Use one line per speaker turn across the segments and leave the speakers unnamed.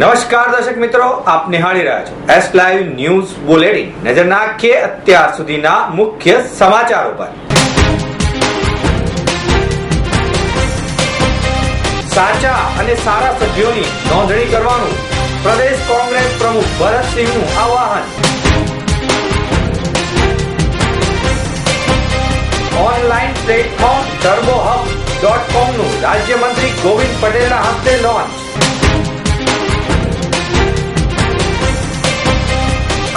નમસ્કાર દર્શક મિત્રો, આપ નિહાળી રહ્યા છો એસ લાઈવ ન્યૂઝ બુલેટિન નજર નાખીએ અત્યાર સુધીના મુખ્ય સમાચારો પર. સાચા અને સારા સભ્યોની નોંધણી કરવાનું પ્રદેશ કોંગ્રેસ પ્રમુખ ભરતસિંહનું આવાહન online platform Turbo hub dot કોમનું રાજ્યમંત્રી ગોવિંદ પટેલના હસ્તે લોન્ચ.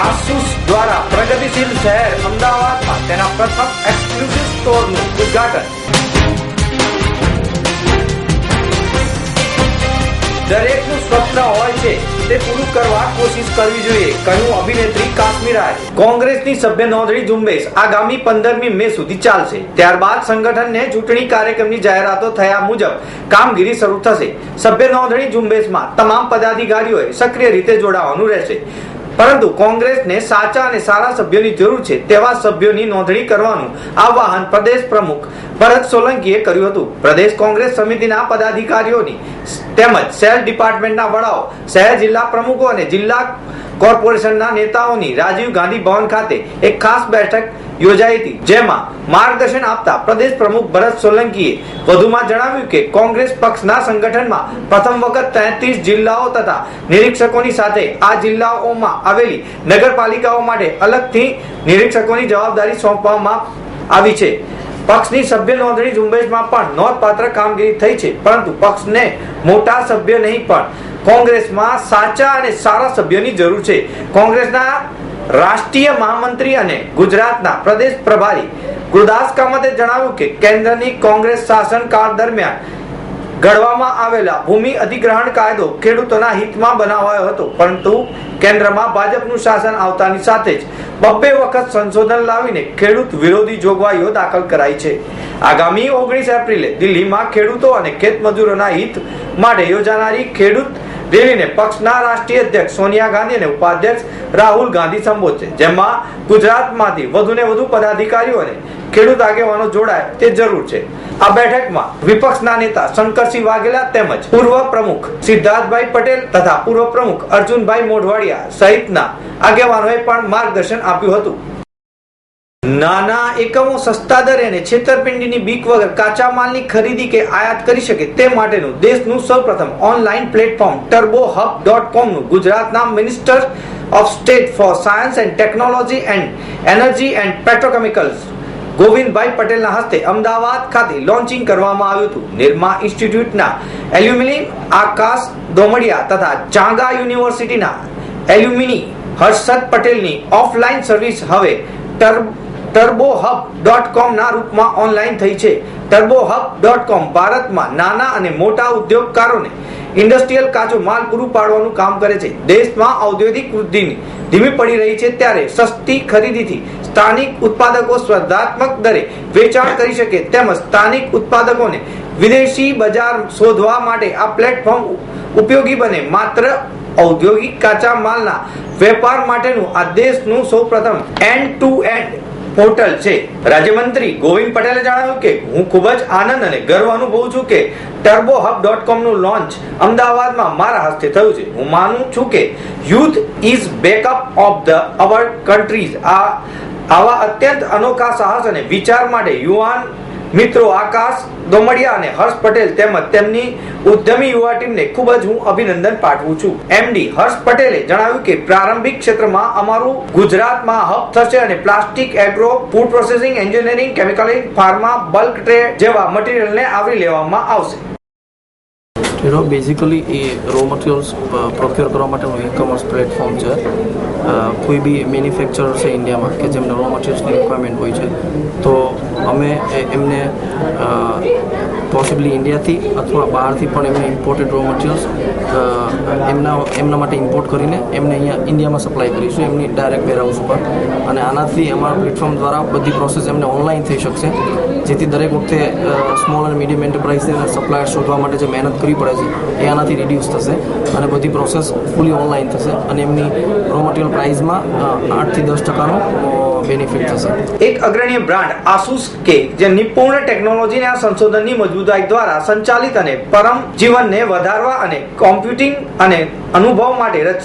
આસુસ દ્વારા પ્રગતિશીલ શહેર અમદાવાદમાં તેના પ્રથમ એક્સક્લુઝિવ સ્ટોરનું ઉદઘાટન. દરેકનું સ્વપ્ન હોય છે તે પૂરું કરવા કોશિશ કરવી જોઈએ, કહ્યું અભિનેત્રી કાશ્મીરાએ કોંગ્રેસની સભ્ય નોંધણી ઝુંબેશ આગામી પંદરમી મે સુધી ચાલશે. ત્યારબાદ સંગઠનને ચૂંટણી કાર્યક્રમની જાહેરાતો થયા મુજબ કામગીરી શરૂ થશે. સભ્ય નોંધણી ઝુંબેશમાં તમામ પદાધિકારીઓએ સક્રિય રીતે જોડાવાનું રહેશે. પરંતુ કોંગ્રેસને સાચા અને સારા સભ્યોની જરૂર છે તેવા સભ્યોની નોંધણી કરવાનું આહવાન પ્રદેશ પ્રમુખ ભરત સોલંકીએ કર્યું હતું. પ્રદેશ કોંગ્રેસ સમિતિના પદાધિકારીઓની તેમજ સેલ ડિપાર્ટમેન્ટના વડાઓ, શહેર જિલ્લા પ્રમુખો અને જિલ્લા કોર્પોરેશનના નેતાઓની રાજીવ ગાંધી ભવન ખાતે એક ખાસ બેઠક યોજાઈ હતી, જેમાં માર્ગદર્શન આપતા પ્રદેશ પ્રમુખ ભરત સોલંકીએ વધુમાં જણાવ્યું કે કોંગ્રેસ પક્ષના સંગઠનમાં પ્રથમ વખત તેત્રીસ જિલ્લાઓ તથા નિરીક્ષકોની સાથે આ જિલ્લાઓમાં આવેલી નગરપાલિકાઓ માટે અલગથી નિરીક્ષકોની જવાબદારી સોંપવામાં આવી છે. પક્ષની સભ્ય નોંધણી ઝુંબેશમાં પણ નોંધપાત્ર કામગીરી થઈ છે, પરંતુ પક્ષને મોટા સભ્ય નહીં પણ કોંગ્રેસમાં સાચા અને સારા સભ્યોની જરૂર છે. કોંગ્રેસના રાષ્ટ્રીય મહામંત્રી અને ગુજરાતના પ્રદેશ પ્રભારી ગુરદાસ કામતે જણાવ્યું કે, કેન્દ્રની કોંગ્રેસ શાસનકાળ દરમિયાન ઘડવામાં આવેલા ભૂમિ અધિગ્રહણ કાયદો ખેડૂતોના હિતમાં બનાવાયો હતો. પરંતુ કેન્દ્રમાં ભાજપનું શાસન આવતાની સાથે જ બબ્બે વખત સંશોધન લાવીને ખેડૂત વિરોધી જોગવાઈઓ દાખલ કરાઈ છે. આગામી ઓગણીસ એપ્રિલે દિલ્હીમાં ખેડૂતો અને ખેતમજૂરોના હિત માટે યોજાનારી ખેડૂત રેલીને પક્ષના રાષ્ટ્રીય અધ્યક્ષ સોનિયા ગાંધી અને ઉપાધ્યક્ષ રાહુલ ગાંધી સંબોધશે, જેમાં ગુજરાતમાંથી વધુને વધુ પદાધિકારીઓ અને ખેડૂત આગેવાનો જોડાય તે જરૂર છે. આ બેઠકમાં વિપક્ષના નેતા શંકરસિંહ વાઘેલા તેમજ પૂર્વ પ્રમુખ સિદ્ધાર્થભાઈ પટેલ તથા પૂર્વ પ્રમુખ અર્જુનભાઈ મોઢવાડિયા સહિતના આગેવાનોએ પણ માર્ગદર્શન આપ્યું હતું. નાના એકમો સસ્તા દરે અને છેતરપિંડીની બીક વગર કાચા માલની ખરીદી કે આયાત કરી શકે તે માટેનું દેશનું સૌપ્રથમ online platform Turbo hub dot કોમનું ગુજરાતના minister of state for science and technology and energy and petrochemicals Govindbhai પટેલના હસ્તે અમદાવાદ ખાતે લોન્ચિંગ કરવામાં આવ્યું હતું. નિર્મા ઇન્સ્ટિટ્યૂટના એલ્યુમિની આકાશ દોમડિયા તથા ચાંગા યુનિવર્સિટીના એલ્યુમિની હર્ષદ પટેલની ઓફલાઈન સર્વિસ હવે turbo turbo hub dot com ના રૂપમાં ઓનલાઈન થઈ છે. ટર્બો હબ ડોટ કોમ ભારતમાં નાના અને મોટા ઉદ્યોગકારોને ઇન્ડસ્ટ્રીયલ કાચો માલ પૂરું પાડવાનું કામ કરે છે. દેશમાં ઔદ્યોગિક વૃદ્ધિની ધીમી પડી રહી છે ત્યારે સસ્તી ખરીદીથી સ્થાનિક ઉત્પાદકો સ્પર્ધાત્મક દરે વેચાણ કરી શકે તેમજ સ્થાનિક ઉત્પાદકોને વિદેશી બજાર શોધવા માટે આ પ્લેટફોર્મ ઉપયોગી બને. માત્ર ઔદ્યોગિક કાચા માલના વેપાર માટેનું આ દેશનું સૌપ્રથમ એન્ડ ટુ એન્ડ પોર્ટલ છે. રાજ્યમંત્રી ગોવિંદ પટેલે જણાવ્યું કે, હું ખૂબ જ આનંદ અને ગર્વ અનુભવું છું કે ટર્બો હબ ડોટ કોમનું લોન્ચ અમદાવાદમાં મારા હસ્તે થયું છે. હું માનું છું કે youth is backup of the our countries આ આવા અત્યંત અનોખા સાહસ અને વિચાર માટે યુવાન મિત્રો આકાશ દોમડિયા અને હર્ષ પટેલ તેમજ તેમની ઉદ્યમી યુવા ટીમને ખૂબ જ હું અભિનંદન પાઠવું છું. એમડી હર્ષ પટેલે જણાવ્યું કે પ્રારંભિક ક્ષેત્રમાં અમારું ગુજરાતમાં હબ થશે અને plastic agro, food processing engineering, chemical pharma, bulk tray જેવા મટીરિયલને આવરી લેવામાં આવશે.
એનો બેઝિકલી એ રો મટીરિયલ્સ પ્રોક્યોર કરવા માટેનું ઈ પ્લેટફોર્મ છે. કોઈ બી મેન્યુફેક્ચરર છે ઇન્ડિયામાં કે જેમને રો મટીરિયલ્સની રિક્વાયરમેન્ટ હોય છે, તો અમે એમને પોસિબલી ઇન્ડિયાથી અથવા બહારથી પણ એમને ઇમ્પોર્ટેડ રો મટીરિયલ્સ એમના એમના માટે ઇમ્પોર્ટ કરીને એમને અહીંયા ઇન્ડિયામાં સપ્લાય કરીશું, એમની ડાયરેક્ટ વેરહાઉસ ઉપર. અને આનાથી અમારા પ્લેટફોર્મ દ્વારા બધી પ્રોસેસ એમને ઓનલાઈન થઈ શકશે. જેથી દરેક વખતે સ્મોલ અને મીડિયમ એન્ટરપ્રાઇઝને સપ્લાયર શોધવા માટે જે મહેનત કરવી પડે છે, એ આનાથી રિડ્યુસ થશે અને બધી પ્રોસેસ ફૂલી ઓનલાઈન થશે અને એમની રો મટીરિયલ પ્રાઇસમાં આઠથી દસ ટકાનો બેનિફિટ થશે.
એક અગ્રણી બ્રાન્ડ આસુસ કે, જે નિપુણ આ સંશોધનની મજબૂતાઈ દ્વારા સંચાલિત અને પરમ જીવનને વધારવા અને કોમ્પ્યુટિંગ અને અનુભવ માટે રચ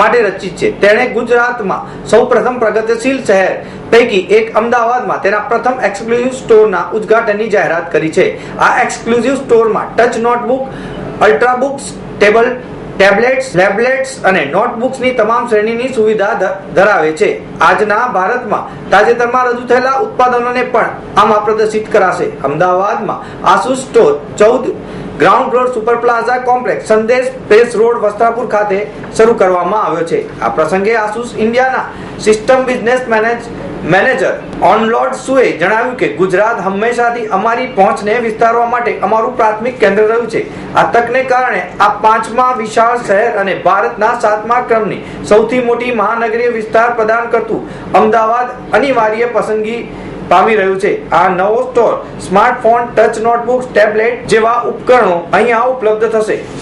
માટે રચિત છે. તેણે ગુજરાતમાં સૌપ્રથમ પ્રગતિશીલ શહેર પૈકી એક અમદાવાદમાં તેના પ્રથમ એક્સક્લુઝિવ સ્ટોરના ઉદ્ઘાટનની જાહેરાત કરી છે. આ એક્સક્લુઝિવ સ્ટોરમાં touch notebook ultrabooks table tablets લેબલેટ્સ અને નોટબુક્સની તમામ શ્રેણીની સુવિધા ધરાવે છે. આજના ભારતમાં તાજેતરમાં રજૂ થયેલા ઉત્પાદનોને પણ આમાં પ્રદર્શિત કરાશે. અમદાવાદમાં આસુસ સ્ટોર ચૌદ ground floor super plaza complex Sandesh press road Vastrapur ખાતે શરૂ કરવામાં આવ્યો છે. આ પ્રસંગે આસુસ ઇન્ડિયાના સિસ્ટમ બિઝનેસ મેનેજ મેનેજર ઓનલોડ સુએ જણાવ્યું કે ગુજરાત હંમેશાથી અમારી પહોંચને વિસ્તારવા માટે અમારું પ્રાથમિક કેન્દ્ર રહ્યું છે. આ તકને કારણે આ પાંચમા વિશાળ શહેર અને ભારતના સાતમા ક્રમની સૌથી મોટી મહાનગરીય વિસ્તાર પ્રદાન કરતું અમદાવાદ અનિવાર્ય પસંદગી પામી રહ્યું છે. આ નવો store smartphone, touch notebooks, tablet જેવા ઉપકરણો અહીંયા ઉપલબ્ધ થશે.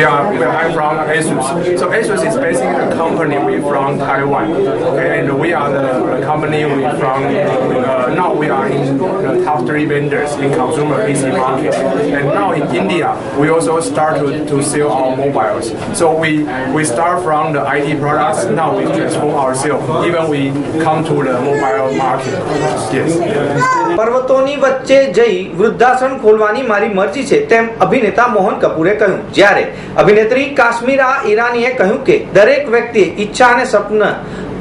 We are we are from ASUS. So ASUS is basically a company we from Taiwan. Okay, and we are the, the company we from uh, now we are in the top three vendors in consumer PC market. And now in India, we also start to, to sell our mobiles. So we we start from the IT products. Now we transform ourselves. Even we come to the mobile market. Yes.
પર્વતોની વચ્ચે જઈ વૃદ્ધાશ્રમ ખોલવાની મારી મરજી છે તેમ અભિનેતા મોહન કપૂરે કહ્યું જ્યારે અભિનેત્રી કાશ્મીરા ઈરાનીએ કહ્યું કે દરેક વ્યક્તિએ ઈચ્છા અને સપન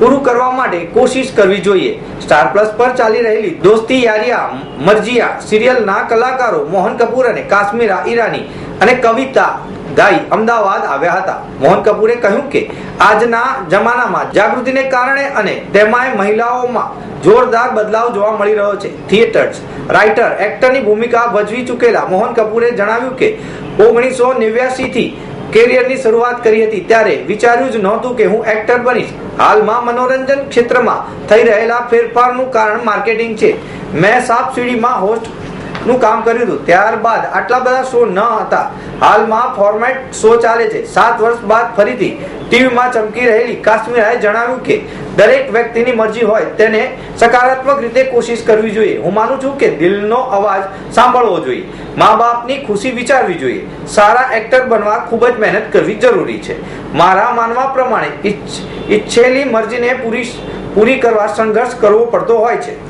પૂરું કરવા માટે કોશિશ કરવી જોઈએ. સ્ટાર પ્લસ પર ચાલી રહેલી દોસ્તી યારિયા, મરજિયા સિરિયલના કલાકારો મોહન કપૂર અને કાશ્મીરા ઈરાની અને કવિતા ગાઈ અમદાવાદ આવ્યા હતા. મોહન કપૂરે કહ્યું કે આજના જમાનામાં જાગૃતિને કારણે અને તેમાંય મહિલાઓમાં જોરદાર બદલાવ જોવા મળી રહ્યો છે. થિયેટર્સ રાઇટર એક્ટરની ભૂમિકા ભજવી ચૂકેલા મોહન કપૂરે જણાવ્યું કે, ઓગણીસો નેવ્યાસીથી કેરિયરની શરૂઆત કરી હતી ત્યારે વિચાર્યું જ નહોતું કે હું એક્ટર બનીશ. હાલમાં મનોરંજન ક્ષેત્રમાં થઈ રહેલા ફેરફારનું કારણ માર્કેટિંગ છે. મેં સાપ સીડીમાં હોસ્ટ નું કામ કર્યું હતું ત્યારબાદ આટલા બધા શો ન હતા. હાલમાં ફોર્મેટ શો ચાલે છે. સાત વર્ષ બાદ ફરીથી ટીવીમાં ચમકી રહેલી કાશ્મીરાએ જણાવ્યું કે, દરેક વ્યક્તિની મરજી હોય તેને સકારાત્મક રીતે કોશિશ કરવી જોઈએ. હું માનું છું કે દિલનો અવાજ સાંભળવો જોઈએ. મા બાપની ખુશી વિચારવી જોઈએ. સારા એક્ટર બનવા ખૂબ જ મહેનત કરવી જરૂરી છે. મારા માનવા પ્રમાણે ઈચ્છ- ઈચ્છેલી મરજીને પૂરી પૂરી કરવા સંઘર્ષ કરવો પડતો હોય છે.